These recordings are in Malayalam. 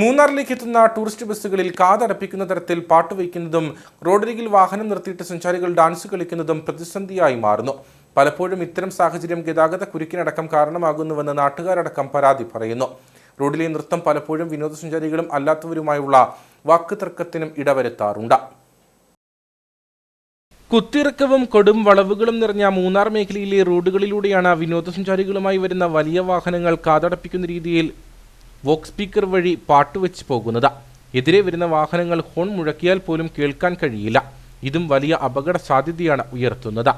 മൂന്നാറിലേക്ക് എത്തുന്ന ടൂറിസ്റ്റ് ബസ്സുകളിൽ കാതടപ്പിക്കുന്ന തരത്തിൽ പാട്ട് വയ്ക്കുന്നതും റോഡരികിൽ വാഹനം നിർത്തിയിട്ട് സഞ്ചാരികൾ ഡാൻസ് കളിക്കുന്നതും പ്രതിസന്ധിയായി മാറുന്നു. പലപ്പോഴും ഇത്തരം സാഹചര്യം ഗതാഗത കുരുക്കിനടക്കം കാരണമാകുന്നുവെന്ന് നാട്ടുകാരടക്കം പരാതി പറയുന്നു. റോഡിലെ നൃത്തം പലപ്പോഴും വിനോദസഞ്ചാരികളും അല്ലാത്തവരുമായുള്ള വാക്ക് വാക്കുതർക്കത്തിനും ഇടവരുത്താറുണ്ട്. കുത്തിറക്കവും കൊടും വളവുകളും നിറഞ്ഞ മൂന്നാർ മേഖലയിലെ റോഡുകളിലൂടെയാണ് വിനോദസഞ്ചാരികളുമായി വരുന്ന വലിയ വാഹനങ്ങൾ കാതടപ്പിക്കുന്ന രീതിയിൽ വോക്ക് സ്പീക്കർ വഴി പാട്ടുവെച്ച് പോകുന്നത്. എതിരെ വരുന്ന വാഹനങ്ങൾ ഹോൺ മുഴക്കിയാൽ പോലും കേൾക്കാൻ കഴിയില്ല. ഇതും വലിയ അപകട സാധ്യതയാണ് ഉയർത്തുന്നത്.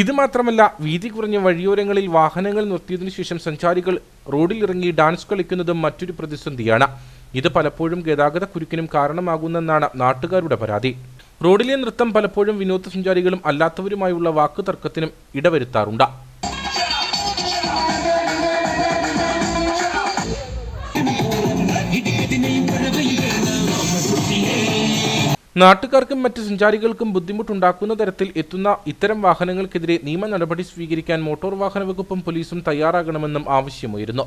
ഇത് മാത്രമല്ല വീതി കുറഞ്ഞ വഴിയോരങ്ങളിൽ വാഹനങ്ങൾ നിർത്തിയതിനു ശേഷം സഞ്ചാരികൾ റോഡിൽ ഇറങ്ങി ഡാൻസ് കളിക്കുന്നതും മറ്റൊരു പ്രതിസന്ധിയാണ്. ഇത് പലപ്പോഴും ഗതാഗത കുരുക്കിനും കാരണമാകുന്നെന്നാണ് നാട്ടുകാരുടെ പരാതി. റോഡിലെ നൃത്തം പലപ്പോഴും വിനോദസഞ്ചാരികളും അല്ലാത്തവരുമായുള്ള വാക്കുതർക്കത്തിനും ഇടവരുത്താറുണ്ട്. നാട്ടുകാർക്കും മറ്റ് സഞ്ചാരികൾക്കും ബുദ്ധിമുട്ടുണ്ടാക്കുന്ന തരത്തിൽ എത്തുന്ന ഇത്തരം വാഹനങ്ങൾക്കെതിരെ നിയമ നടപടി സ്വീകരിക്കാൻ മോട്ടോർ വാഹന വകുപ്പും പോലീസും തയ്യാറാകണമെന്നും ആവശ്യമുയരുന്നു.